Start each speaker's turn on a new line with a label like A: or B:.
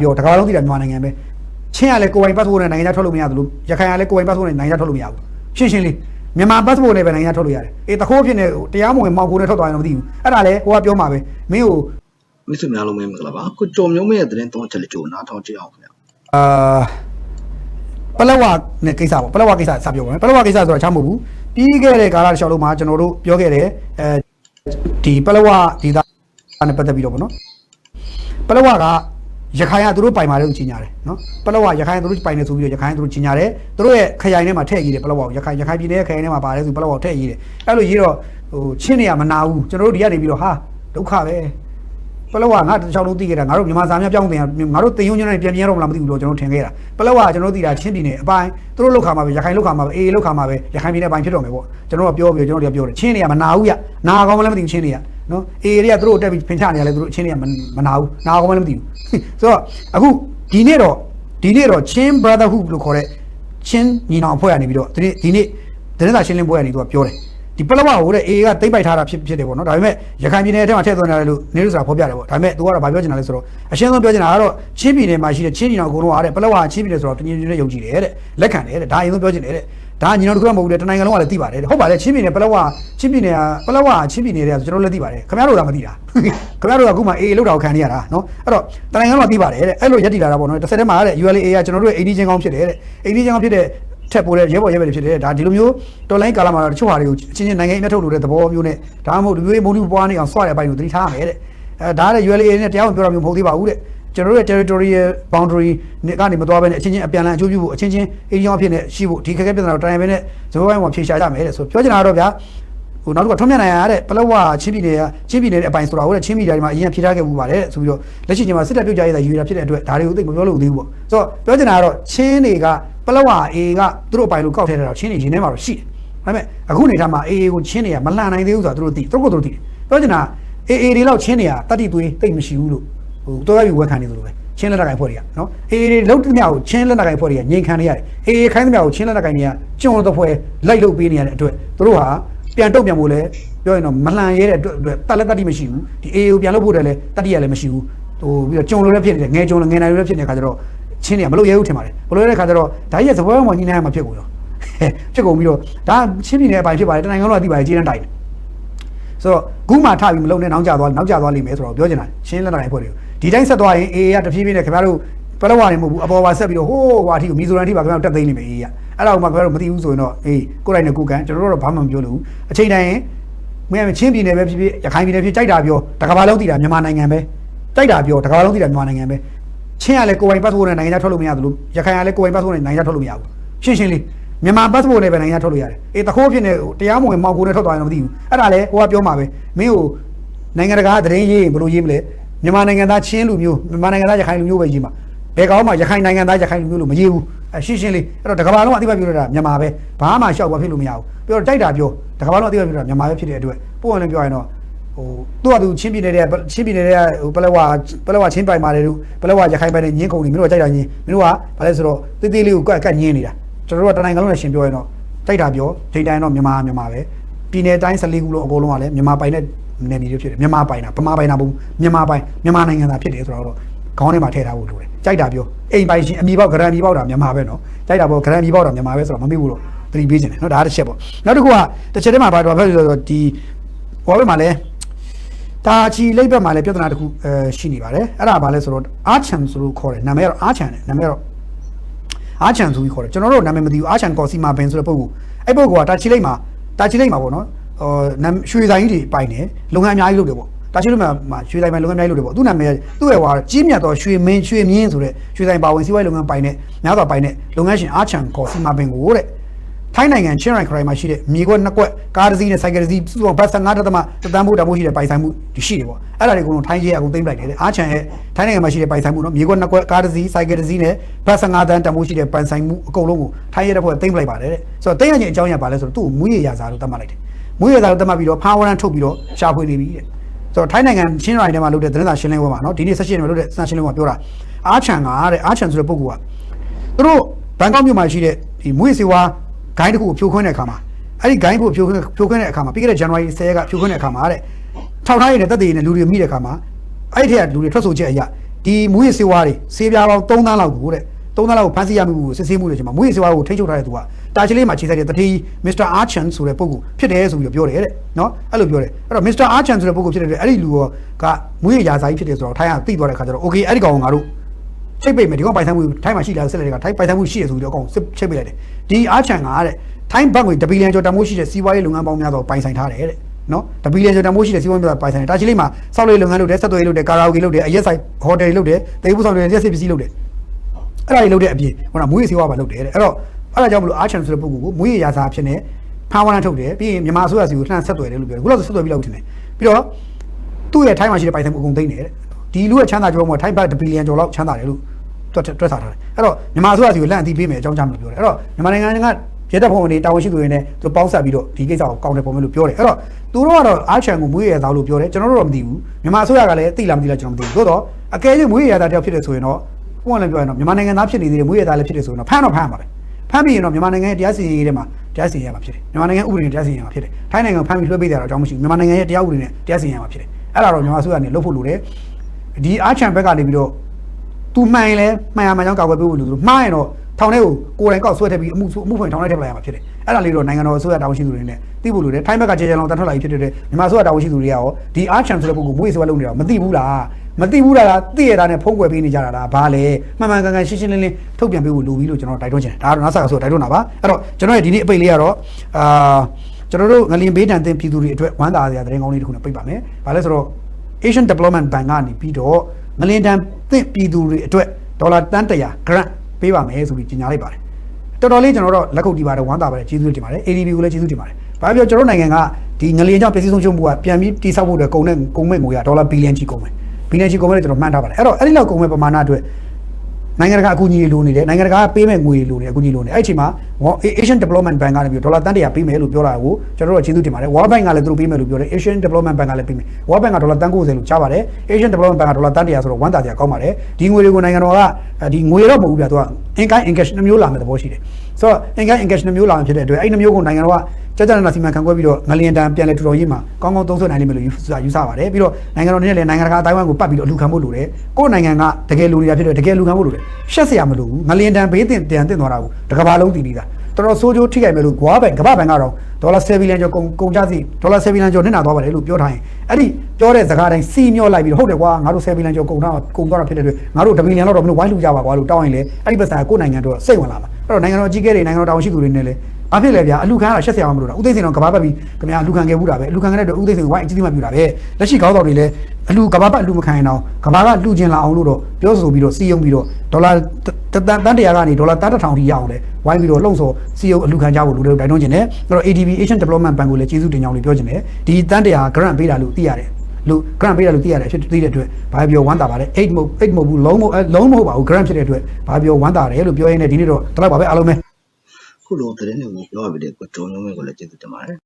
A: ပြောတကားလုံးသိတာမြန်မာနိုင်ငံပဲချင်းကလည်းကိုယ်ပိုင် passport နဲ့နိုင်ငံခြားထွက်လို့မရသလိုရခိုင်ကလည်းကိုယ်ပိုင် passport နဲ့နိုင်ငံခြားထွက်လို့မရဘူးရှင်းရှင်းလေးမြန်မာ passport နဲ့ပဲနိုင်ငံခြားထွက်လို့ရတယ်အေးတခိုးဖြစ်နေတရားမဝင်မောင်ကိုနဲ့ထွက်သွားရင်တော့မသိဘူးအဲ့ဒါလည်းဟိုကပြောမှာပဲမင်းကို
B: မိတ်ဆွေများလုံးမင်္ဂလာပါကိုကျော်မျိုးမရဲ့သတင်းသုံးချက်လေးကြိုနားထောင်ကြည့်အောင်ခင်ဗျာ
A: အာပလဝနဲ့ကိစ္စပေါ့ပလဝကိစ္စစပြောပါမယ်ပလဝကိစ္စဆိုတော့ချမ်းမဟုတ်ဘူးပြီးခဲ့တဲ့ကာလတစ်လျှောက်လုံးမှာကျွန်တော်တို့ပြောခဲ့တယ်အဲဒီပလဝဒေတာနဲ့ပတ်သက်ပြီးတော့ပေါ့နော်ပလဝက ရခိုင်ကသူတို့ပိုင်ပါတယ်လို့ကြီးညာတယ်နော်ပလဝရခိုင်ကသူတို့ပိုင်တယ်ဆိုပြီးတော့ရခိုင်ကသူတို့ကြီးညာတယ်သူတို့ရဲ့ခရိုင်ထဲမှာထည့်ရေးတယ်ပလဝကိုရခိုင်ရခိုင်ပြည်နယ်ရဲ့ခရိုင်ထဲမှာပါတယ်ဆိုပလဝကိုထည့်ရေးတယ်အဲ့လိုရေးတော့ဟိုချင်းနေရမနာဘူးကျွန်တော်တို့ဒီကနေပြီးတော့ဟာဒုက္ခပဲပလောဝငါတစ်ချောင်းလုံးသိခဲ့တာငါတို့မြန်မာစာများပြောင်းတင်ရငါတို့တင်ယုံညွန့်နဲ့ပြန်ပြန်ရတော့မလားမသိဘူးလို့ကျွန်တော်ထင်ခဲ့တာပလောဝကကျွန်တော်တို့သိတာချင်းပြည်နယ်အပိုင်းသူတို့လောက်ခါမှာပဲရခိုင်လောက်ခါမှာပဲအေးလောက်ခါမှာပဲရခိုင်ပြည်နယ်အပိုင်းဖြစ်တော့မယ်ပေါ့ကျွန်တော်ကပြောပြီးကျွန်တော်တို့ကပြောတယ်ချင်းတွေကမနာဘူးရနာကောင်းမလည်းမသိဘူးချင်းတွေက နော်အေးတွေကသူတို့တက်ပြီးဖင်ချနေရလဲသူတို့ချင်းတွေကမနာဘူးနာကောင်းမလည်းမသိဘူးဆိုတော့အခုဒီနေ့တော့ဒီနေ့တော့ချင်း brotherhood လို့ခေါ်တဲ့ချင်းညီနောင်အဖွဲ့ကနေပြီးတော့ဒီနေ့ဒီနေ့သတင်းစာရှင်းလင်းပွဲကနေသူကပြောတယ် ဒီပလဝကိုတဲ့အေးကတိမ့်ပိုက်ထားတာဖြစ်ဖြစ်တယ်ပေါ့နော်ဒါပေမဲ့ရခိုင်ပြည်နယ်အထက်မှာထည့်သွင်းရတယ်လို့နေလို့ဆိုတာဖော်ပြတယ်ပေါ့ဒါပေမဲ့သူကတော့ဗာပြောချင်တာလဲဆိုတော့အရှင်းဆုံးပြောချင်တာကတော့ချင်းပြည်နယ်မှာရှိတဲ့ချင်းညီနောင်အကုန်လုံးအားတဲ့ပလဝချင်းပြည်နယ်ဆိုတော့တညီညီနဲ့ယုံကြည်တယ်တဲ့လက်ခံတယ်တဲ့ဒါအရင်ဆုံးပြောချင်တယ်တဲ့ဒါညီနောင်တစ်ခုမှမဟုတ်ဘူးတဲ့တနိုင်ငံလုံးကလည်းသိပါတယ်တဲ့ဟုတ်ပါတယ်ချင်းပြည်နယ်ပလဝချင်းပြည်နယ်ကပလဝချင်းပြည်နယ်တွေကကျွန်တော်လည်းသိပါတယ်ခင်ဗျားတို့ကမသိတာခင်ဗျားတို့ကအခုမှအေးလောက်တာကိုခံနေရတာနော်အဲ့တော့တနိုင်ငံလုံးကသိပါတယ်တဲ့အဲ့လိုရက်တည်လာတာပေါ့နော်တစ်ဆက်တည်းမှာတဲ့ ULA ကကျွန်တော်တို့ရဲ့ AD ချင်းကောင်းဖြစ်တယ်တဲ့ AD ချင်းကောင်းဖြစ်တဲ့ ထက်ပိုတဲ့ရဲဘော်ရဲဘယ်တွေဖြစ်တယ်ဒါဒီလိုမျိုးတော်လိုင်းကာလာမှာတချို့ဟာတွေကိုအချင်းချင်းနိုင်ငံအမျက်ထုတ်လို့တဲ့သဘောမျိုးနဲ့ဒါမှမဟုတ်လူမျိုးမုန်းလူပွားနေအောင်ဆွရတဲ့အပိုင်းကိုသတိထားရမယ်တဲ့အဲဒါတဲ့ ULA နဲ့တရားဝင်ပြောတာမျိုးမဟုတ်သေးပါဘူးတဲ့ကျွန်တော်တို့ရဲ့ territorial boundary နဲ့ကနေမသွားဘဲနဲ့အချင်းချင်းအပြန်အလှန်အကျိုးပြုဖို့အချင်းချင်းအေးကြောင်းအဖြစ်နဲ့ရှိဖို့ဒီခက်ခဲပြဿနာကိုတိုင်ပင်နဲ့ဇဘောပိုင်းမှာဖြေရှာကြမယ်တဲ့ဆိုပြောချင်တာတော့ဗျာ ဟိုနောက်တစ်ခါထွန်းမြတ်နိုင်ရတဲ့ပလောဝချင်းပြည်နယ်ကချင်းပြည်နယ်ရဲ့အပိုင်းဆိုတာဟုတ်တဲ့ချင်းပြည်နယ်မှာအရင်ဖြေထားခဲ့မှုပါတယ်ဆိုပြီးတော့လက်ရှိချိန်မှာစစ်တပ်ပြုတ်ကြရတဲ့ယူရဖြစ်တဲ့အတွက်ဒါတွေကိုသိမပြောလို့သေးဘူးပေါ့ဆိုတော့ပြောချင်တာကတော့ချင်းတွေကပလောဝအေကသူတို့အပိုင်းလို့ကောက်ထဲတာတော့ချင်းတွေရင်းထဲမှာတော့ရှိတယ်ဒါပေမဲ့အခုနေထားမှာအေအေကိုချင်းတွေကမလှန်နိုင်သေးဘူးဆိုတာသူတို့သိသူတို့ကသူတို့သိတယ်ပြောချင်တာအေအေတွေလောက်ချင်းတွေကတတိသွေးတိတ်မရှိဘူးလို့ဟိုတော်ရပြီဝက်ခံနေသလိုပဲချင်းလက်နက်ကိုင်ဖွဲ့တွေကနော်အေအေတွေလောက်တမျှကိုချင်းလက်နက်ကိုင်ဖွဲ့တွေကငြိမ်ခံနေရတယ်အေအေခိုင်းတမျှကိုချင်းလက်နက်ကိုင်တွေကကျွန်းတော့ဖွဲ့လိုက်လုပ်ပေးနေရတဲ့အတွက်သူတို့ဟာ ပြန်တုတ်ပြန်ဖို့လဲပြောရင်တော့မလှန်ရဲတဲ့အတွက်အတွက်တက်လက်တတိမရှိဘူးဒီအေအေကိုပြန်လုပ်ဖို့တည်းလဲတတိရလည်းမရှိဘူးဟိုပြီးတော့ကျွန်းလိုလည်းဖြစ်နေတယ်ငယ်ကျွန်းလိုငယ်နိုင်လိုလည်းဖြစ်နေတဲ့ခါကျတော့ချင်းတွေကမလုပ်ရဲဘူးထင်ပါတယ်မလုပ်ရဲတဲ့ခါကျတော့ဒါကြီးရဲ့သဘောမှညှိနှိုင်းရမှာဖြစ်ကုန်ရောဖြစ်ကုန်ပြီးတော့ဒါချင်းပြည်နယ်အပိုင်းဖြစ်ပါတယ်တနိုင်ငံလုံးကသိပါတယ်ကြီးတန်းတိုက်တယ်ဆိုတော့ခုမှထပြီးမလုံနဲ့နောက်ကျသွားနောက်ကျသွားလိမ့်မယ်ဆိုတော့ပြောချင်တာရှင်းလက်နိုင်ဖွဲ့တွေကိုဒီတိုင်းဆက်သွားရင်အေအေကတဖြည်းဖြည်းနဲ့ခင်ဗျားတို့ပလဝနေမဟုတ်ဘူးအပေါ်ပါဆက်ပြီးတော့ဟိုးဟွာအထိကိုမီဇိုရန်အထိပါခင်ဗျားတို့တက်သိမ်းနေမယ်အေအေက အဲ့ဒါကိုမှခင်ဗျားတို့မသိဘူးဆိုရင်တော့အေးကိုယ်တိုင်နဲ့ကိုယ်ကန်ကျွန်တော်တို့တော့ဘာမှမပြောလို့ဘူးအချိန်တိုင်းမင်းချင်းပြည်နယ်ပဲဖြစ်ဖြစ်ရခိုင်ပြည်နယ်ဖြစ်ကြိုက်တာပြောတကဘာလုံးတည်တာမြန်မာနိုင်ငံပဲကြိုက်တာပြောတကဘာလုံးတည်တာမြန်မာနိုင်ငံပဲချင်းကလည်းကိုယ်ပိုင် passport နဲ့နိုင်ငံခြားထွက်လို့မရသလိုရခိုင်ကလည်းကိုယ်ပိုင် passport နဲ့နိုင်ငံခြားထွက်လို့မရဘူးရှင်းရှင်းလေးမြန်မာ passport နဲ့ပဲနိုင်ငံခြားထွက်လို့ရတယ်အေးတခိုးဖြစ်နေတရားမဝင်မောင်ကိုနဲ့ထွက်သွားရင်တော့မသိဘူးအဲ့ဒါလည်းဟိုကပြောမှာပဲမင်းကိုနိုင်ငံတကာသတင်းရေးရင်ဘယ်လိုရေးမလဲမြန်မာနိုင်ငံသားချင်းလူမျိုးမြန်မာနိုင်ငံသားရခိုင်လူမျိုးပဲရေးမှာဘယ်ကောင်မှရခိုင်နိုင်ငံသားရခိုင်လူမျိုးလို့မရေးဘူး အဲရှင်းရှင်းလေးအဲ့တော့တကဘာလုံးအသိမှပြောရတာမြန်မာပဲဘာမှရှောက်ဘာဖြစ်လို့မရဘူးပြောတော့တိုက်တာပြောတကဘာလုံးအသိမှပြောတာမြန်မာပဲဖြစ်တဲ့အတွက်ပို့ရင်လည်းပြောရင်တော့ဟိုသူ့အတူချင်းပြည်နယ်တဲ့ချင်းပြည်နယ်တဲ့ဟိုပလက်ဝပလက်ဝချင်းပိုင်ပါတယ်လို့ပလက်ဝရခိုင်ပိုင်နဲ့ညင်းကုန်နေမင်းတို့ကကြိုက်တာညင်းမင်းတို့ကဘာလဲဆိုတော့တေးသေးလေးကိုကတ်ကတ်ညင်းနေတာကျွန်တော်တို့ကတနိုင်ငံလုံးနဲ့ရှင်ပြောရင်တော့တိုက်တာပြောဒိတ်တိုင်းတော့မြန်မာမြန်မာပဲပြည်နယ်တိုင်း14ခုလုံးအကုန်လုံးကလည်းမြန်မာပိုင်နဲ့နယ်မြေတွေဖြစ်တယ်မြန်မာပိုင်တာဗမာပိုင်တာမဟုတ်မြန်မာပိုင်မြန်မာနိုင်ငံသားဖြစ်တယ်ဆိုတော့ ခေါင်းထဲမှာထည့်ထားဖို့လိုတယ်ကြိုက်တာပြောအိမ်ပိုင်ရှင်အမီပေါက်ဂရန်မီပေါက်တာမြန်မာပဲနော်ကြိုက်တာပေါ့ဂရန်မီပေါက်တာမြန်မာပဲဆိုတော့မမေ့ဘူးတော့သတိပေးခြင်းတယ်နော်ဒါတစ်ချက်ပေါ့နောက်တစ်ခုကတစ်ချက်တည်းမှာဘာတော့ဖြစ်လို့ဆိုတော့ဒီဘောဘက်မှာလည်းတာချီလိပ်ဘက်မှာလည်းပြဿနာတစ်ခုအဲရှိနေပါတယ်အဲ့ဒါဘာလဲဆိုတော့အာချန်ဆိုလို့ခေါ်တယ်နာမည်ကတော့အာချန်တယ်နာမည်ကတော့အာချန်ဆိုပြီးခေါ်တယ်ကျွန်တော်တို့နာမည်မသိဘူးအာချန်ကော်စီမာဘင်ဆိုတဲ့ပုဂ္ဂိုလ်အဲ့ပုဂ္ဂိုလ်ကတာချီလိပ်မှာတာချီလိပ်မှာပေါ့နော်ဟိုရွှေဆိုင်ကြီးတွေပိုင်တယ်လုပ်ငန်းအများကြီးလုပ်တယ်ပေါ့ တာချီလိပ်မှာရွှေဆိုင်ပိုင်းလုပ်ငန်းအများကြီးလုပ်တယ်ပေါ့သူ့နာမည်သူ့ရဲ့ဟွာကြီးမြတ်သောရွှေမင်းရွှေမြင်းဆိုတဲ့ရွှေဆိုင်ပါဝင်စီးပွားရေးလုပ်ငန်းပိုင်တဲ့များစွာပိုင်တဲ့လုပ်ငန်းရှင်အာချန်ကော်စီမာဘင်ကိုတဲ့ထိုင်းနိုင်ငံချင်းရိုင်ခရိုင်မှာရှိတဲ့မြေကွက်နှစ်ကွက်ကားတစ်စီးနဲ့ဆိုင်ကယ်တစ်စီးစုစုပေါင်းဘတ်15တက်သမတတန်းဖို့တမိုးရှိတဲ့ပိုင်ဆိုင်မှုရှိတယ်ပေါ့အဲ့ဒါတွေကတော့ထိုင်းကြီးအကုန်သိမ့်လိုက်တယ်တဲ့အားချန်ရဲ့ထိုင်းနိုင်ငံမှာရှိတဲ့ပိုင်ဆိုင်မှုနော်မြေကွက်နှစ်ကွက်ကားတစ်စီးဆိုင်ကယ်တစ်စီးနဲ့ဘတ်15တန်းတမိုးရှိတဲ့ပိုင်ဆိုင်မှုအကုန်လုံးကိုထိုင်းရဲတဲ့ဖွဲ့သိမ့်လိုက်ပါတယ်တဲ့ဆိုတော့သိမ့်ရခြင်းအကြောင်းရပါလဲဆိုတော့သူ့ကိုမွေးရရစားလို့သတ်မှတ်လိုက်တယ်မွေးရရစားလို့သတ်မှတ်ပြီးတော့ဖာဝရန်ထုတ်ပြီးတော့ရှာဖွေနေပြီတဲ့ ဆိုတော့ထိုင်းနိုင်ငံချင်းရိုင်ထဲမှာလုပ်တဲ့သတင်းစာရှင်းလင်းပွဲမှာနော်ဒီနေ့ဆက်ရှင်မှာလုပ်တဲ့သတင်းစာရှင်းလင်းပွဲမှာပြောတာအားချန်ကတဲ့အားချန်ဆိုတဲ့ပုဂ္ဂိုလ်ကသူတို့ဘန်ကောက်မြို့မှာရှိတဲ့ဒီမွေးစေဝါဂိုင်းတစ်ခုကိုဖြိုခွင်းတဲ့အခါမှာအဲ့ဒီဂိုင်းကိုဖြိုခွင်းဖြိုခွင်းတဲ့အခါမှာပြီးခဲ့တဲ့ January 10ရက်ကဖြိုခွင်းတဲ့အခါမှာတဲ့ထောက်ထားရည်နဲ့တက်တည်ရည်နဲ့လူတွေမိတဲ့အခါမှာအဲ့ဒီထက်ကလူတွေထွက်ဆိုချက်အရာဒီမူရစေဝါတွေစေးပြားပေါင်း3သန်းလောက်ကိုတဲ့ 3သန်းလောက်ကိုဖမ်းဆီးရမှုကိုစစ်ဆေးမှုတွေချိန်မှာမူရစေဝါကိုထိချုပ်ထားတဲ့သူကတာချီလေးမှာခြေဆိုင်တဲ့တတိမစ္စတာအာချန်ဆိုတဲ့ပုဂ္ဂိုလ်ဖြစ်တယ်ဆိုပြီးတော့ပြောတယ်တဲ့နော်အဲ့လိုပြောတယ်အဲ့တော့မစ္စတာအာချန်ဆိုတဲ့ပုဂ္ဂိုလ်ဖြစ်တဲ့အတွက်အဲ့ဒီလူကမူရရာဇာကြီးဖြစ်တယ်ဆိုတော့ထိုင်းကသိသွားတဲ့ခါကျတော့ okay အဲ့ဒီကောင်ကငါတို့ချိတ်ပိတ်မယ်ဒီကောင်ပိုင်ဆိုင်မှုထိုင်းမှာရှိလာတဲ့ဆက်လက်ကထိုင်းပိုင်ဆိုင်မှုရှိရဆိုပြီးတော့အကောင်စစ်ချိတ်ပိတ်လိုက်တယ်ဒီအားချန်ကတဲ့ထိုင်းဘတ်ငွေတဘီလီယံကျော်တန်ဖိုးရှိတဲ့စီးပွားရေးလုပ်ငန်းပေါင်းများစွာပိုင်ဆိုင်ထားတယ်တဲ့နော်တဘီလီယံကျော်တန်ဖိုးရှိတဲ့စီးပွားရေးများစွာပိုင်ဆိုင်တယ်တာချီလေးမှာစောက်လေးလုပ်ငန်းလုပ်တယ်ဆက်သွယ်ရေးလုပ်တယ်ကာရာအိုကေလုပ်တယ်အရက်ဆိုင်ဟိုတယ်လုပ်တယ်တေးဘူးဆောင်တွေရက်စစ်ပစ္စည်းလုပ်တယ် အဲ့ဒါတွေလုပ်တဲ့အပြင်ဟိုကမွေးစီးပွားပါလုပ်တယ်တဲ့အဲ့တော့အဲ့ဒါကြောင့်မလို့အားချန်ဆိုတဲ့ပုဂ္ဂိုလ်ကိုမွေးရရာစာဖြစ်နေဖမ်းဝရမ်းထုတ်တယ်ပြီးရင်မြန်မာအစိုးရစီကိုလှမ်းဆက်သွယ်တယ်လို့ပြောတယ်ခုလောက်ဆက်သွယ်ပြီးလောက်ထင်တယ်ပြီးတော့သူ့ရဲ့ထိုင်းမှာရှိတဲ့ပိုင်ဆိုင်မှုအကုန်သိမ်းတယ်တဲ့ဒီလူရဲ့ချမ်းသာကြုံမှာထိုင်းဘတ်တဘီလီယံကျော်လောက်ချမ်းသာတယ်လို့တွက်တွက်ထားတယ်အဲ့တော့မြန်မာအစိုးရစီကိုလန့်အသိပေးမယ်အကြောင်းကြားမယ်လို့ပြောတယ်အဲ့တော့မြန်မာနိုင်ငံကရဲတပ်ဖွဲ့ဝင်တွေတာဝန်ရှိသူတွေနဲ့သူပေါင်းဆက်ပြီးတော့ဒီကိစ္စကိုကောင်းတယ်ပုံမယ်လို့ပြောတယ်အဲ့တော့သူတို့ကတော့အားချန်ကိုမွေးရသားလို့ပြောတယ်ကျွန်တော်တို့တော့မသိဘူးမြန်မာအစိုးရကလည်းသိလားမသိလားကျွန်တော်မသိဘူးသို့တော့အကယ်၍မွေးရသားတယောက်ဖြစ်တယ်ဆိုရင်တော့ ဘုန်းကလည်းပြောရင်တော့မြန်မာနိုင်ငံသားဖြစ်နေသေးတယ်မွေးရသားလည်းဖြစ်တယ်ဆိုရင်တော့ဖမ်းတော့ဖမ်းရမှာပဲဖမ်းပြီးရင်တော့မြန်မာနိုင်ငံရဲ့တရားစီရင်ရေးထဲမှာတရားစီရင်ရမှာဖြစ်တယ်မြန်မာနိုင်ငံဥပဒေနဲ့တရားစီရင်ရမှာဖြစ်တယ်ထိုင်းနိုင်ငံကိုဖမ်းပြီးလွှဲပေးတာတော့အကြောင်းမရှိဘူးမြန်မာနိုင်ငံရဲ့တရားဥပဒေနဲ့တရားစီရင်ရမှာဖြစ်တယ်အဲ့ဒါတော့မြန်မာအစိုးရကနေလုပ်ဖို့လိုတယ်ဒီအားချန်ဘက်ကနေပြီးတော့သူမှန်ရင်လည်းမှန်ရမှန်ကြောင်းကာကွယ်ပေးဖို့လိုသူမှားရင်တော့ ထောင်ထဲကိုကိုယ်တိုင်ကောက်ဆွဲထည့်ပြီးအမှုအမှုဖွင့်ထောင်ထဲထည့်ပလိုက်ရမှာဖြစ်တယ်အဲ့ဒါလေးတော့နိုင်ငံတော်အစိုးရတာဝန်ရှိသူတွေနဲ့သိဖို့လိုတယ်ထိုင်းဘက်ကကြေကြေလောင်တန်ထွက်လာပြီးဖြစ်တဲ့မြန်မာအစိုးရတာဝန်ရှိသူတွေကရောဒီအားချန်ဆိုတဲ့ပုဂ္ဂိုလ်မွေးဆွဲလုပ်နေတာမသိဘူးလားမသိဘူးလားသိရတာနဲ့ဖုံးကွယ်ပေးနေကြတာလားဘာလဲမှန်မှန်ကန်ကန်ရှင်းရှင်းလင်းလင်းထုတ်ပြန်ပေးဖို့လိုပြီလို့ကျွန်တော်တိုက်တွန်းချင်တယ်ဒါကတော့ NASA ကဆိုတိုက်တွန်းတာပါအဲ့တော့ကျွန်တော်ရဲ့ဒီနေ့အပိတ်လေးကတော့အာကျွန်တော်တို့ငလင်ဘေးတန်တင်ပြည်သူတွေအတွက်ဝမ်းသာစရာသတင်းကောင်းလေးတစ်ခုနဲ့ပိတ်ပါမယ်ဘာလဲဆိုတော့ Asian Development Bank ကနေပြီးတော့ငလင်တန်သင့်ပြည်သူတွေအတွက်ဒေါ်လာတန်း100 grant ပေးပါမယ်ဆိုပြီးကြေညာလိုက်ပါတယ်တော်တော်လေးကျွန်တော်တို့လက်ခုပ်တီးပါတယ်ဝမ်းသာပါတယ်ကျေးဇူးတင်ပါတယ် ADB ကိုလည်းကျေးဇူးတင်ပါတယ်ဘာပြောကျွန်တော်နိုင်ငံကဒီငလျင်ကြောင့်ပြည်စည်းဆုံးရှုံးမှုကပြန်ပြီးတိစောက်ဖို့အတွက်ကုန်တဲ့ကုန်မဲ့ငွေကဒေါ်လာဘီလီယံကြီးကုန်မယ်ဘီလီယံကြီးကုန်မယ်လို့ကျွန်တော်မှန်းထားပါတယ်အဲ့တော့အဲ့ဒီလောက်ကုန်မဲ့ပမာဏအတွက် နိုင်ငံတကာအကူအညီတွေလိုနေတယ်နိုင်ငံတကာကပေးမဲ့ငွေတွေလိုနေတယ်အကူအညီလိုနေအဲ့ဒီအချိန်မှာ Asian Development Bank ကနေပြီးဒေါ်လာတန်းတရာပေးမယ်လို့ပြောတာကိုကျွန်တော်တို့ကျေးဇူးတင်ပါတယ် World Bank ကလည်းသူတို့ပေးမယ်လို့ပြောတယ် Asian Development Bank ကလည်းပေးမယ် World Bank ကဒေါ်လာတန်း90လို့ကြားပါတယ် Asian Development Bank ကဒေါ်လာတန်းတရာဆိုတော့ဝမ်းသာစရာကောင်းပါတယ်ဒီငွေတွေကိုနိုင်ငံတော်ကဒီငွေတော့မဟုတ်ဘူးပြသူက in kind in cash နှမျိုးလာမယ်သဘောရှိတယ်ဆိုတော့ in kind in cash နှမျိုးလာမှာဖြစ်တဲ့အတွက်အဲ့ဒီနှမျိုးကိုနိုင်ငံတော်က ကြကြနနာစီမံခန့်ခွဲပြီးတော့ငလျင်တန်ပြန်လဲထူတော်ရေးမှာကောင်းကောင်းသုံးဆွဲနိုင်လိမ့်မယ်လို့ယူဆယူဆပါတယ်ပြီးတော့နိုင်ငံတော်နဲ့လည်းနိုင်ငံတကာအတိုင်းအဝိုင်းကိုပတ်ပြီးတော့အလူခံဖို့လိုတယ်ကိုယ့်နိုင်ငံကတကယ်လူနေတာဖြစ်တဲ့တကယ်လူခံဖို့လိုတယ်ရှက်စရာမလိုဘူးငလျင်တန်ဘေးတင်တန်တင်သွားတာကိုတကဘာလုံးတည်ပြီးသားတော်တော်ဆိုးကျိုးထိခိုက်မယ်လို့ဂွားဘန်ကမ္ဘာဘန်ကတော့ဒေါ်လာ7ဘီလီယံကျော်ကုန်ကုန်ကြစီဒေါ်လာ7ဘီလီယံကျော်နစ်နာသွားပါတယ်လို့ပြောထားရင်အဲ့ဒီပြောတဲ့စကားတိုင်းစီမျောလိုက်ပြီးဟုတ်တယ်ကွာငါတို့7ဘီလီယံကျော်ကုန်တော့ကုန်သွားတာဖြစ်တဲ့အတွက်ငါတို့1ဘီလီယံလောက်တော့မင်းဝိုင်းလူကြပါကွာလို့တောင်းရင်လေအဲ့ဒီပတ်စံကကိုယ့်နိုင်ငံတော့စိတ်ဝင်လာမှာအဲ့တော့နိုင်ငံတော်အကြီးအကဲတွေနိုင်ငံတော်တာဝန်ရှိသူတွေနဲ့လည်း ဘာဖြစ်လဲဗျာအလူခံရတာရှက်စရာမလိုတာဦးသိန်းစင်တော့ကဘာပတ်ပြီးခင်ဗျာအလူခံခဲ့ဘူးတာပဲအလူခံခဲ့တဲ့အတွက်ဦးသိန်းစင်ကိုဝိုင်းအကြီးကြီးမှပြူတာပဲလက်ရှိခေါင်းဆောင်တွေလည်းအလူကဘာပတ်အလူမခံရင်တော့ကဘာကလူကျင်လာအောင်လို့တော့ပြောဆိုပြီးတော့စီယုံပြီးတော့ဒေါ်လာတန်တန်တရာကနေဒေါ်လာတန်တစ်ထောင်ထိရအောင်လဲဝိုင်းပြီးတော့လှုံ့ဆော်စီယုံအလူခံကြဖို့လူတွေတိုင်တွန်းကျင်တယ်အဲ့တော့ ADB Asian Development Bank ကိုလည်းကျေးဇူးတင်ကြောင်းလေးပြောချင်တယ်ဒီတန်တရာ grant ပေးတာလို့သိရတယ်လို့ grant ပေးတာလို့သိရတယ်ဖြစ်သိတဲ့အတွက်ဘာပြောဝမ်းသာပါတယ်8မဟုတ်8မဟုတ်ဘူးလုံးမဟုတ်လုံးမဟုတ်ပါဘူး grant ဖြစ်တဲ့အတွက်ဘာပြောဝမ်းသာတယ်လို့ပြောရင်းနဲ့ဒီနေ့တော့တလောက်ပါပဲအားလုံးပဲ
B: ခုလိုသတင်းတွေကိုပြောရပြီးတဲ့ကိုကျော်မျိုးမင်းကိုလည်းကျေးဇူးတင်ပါတယ်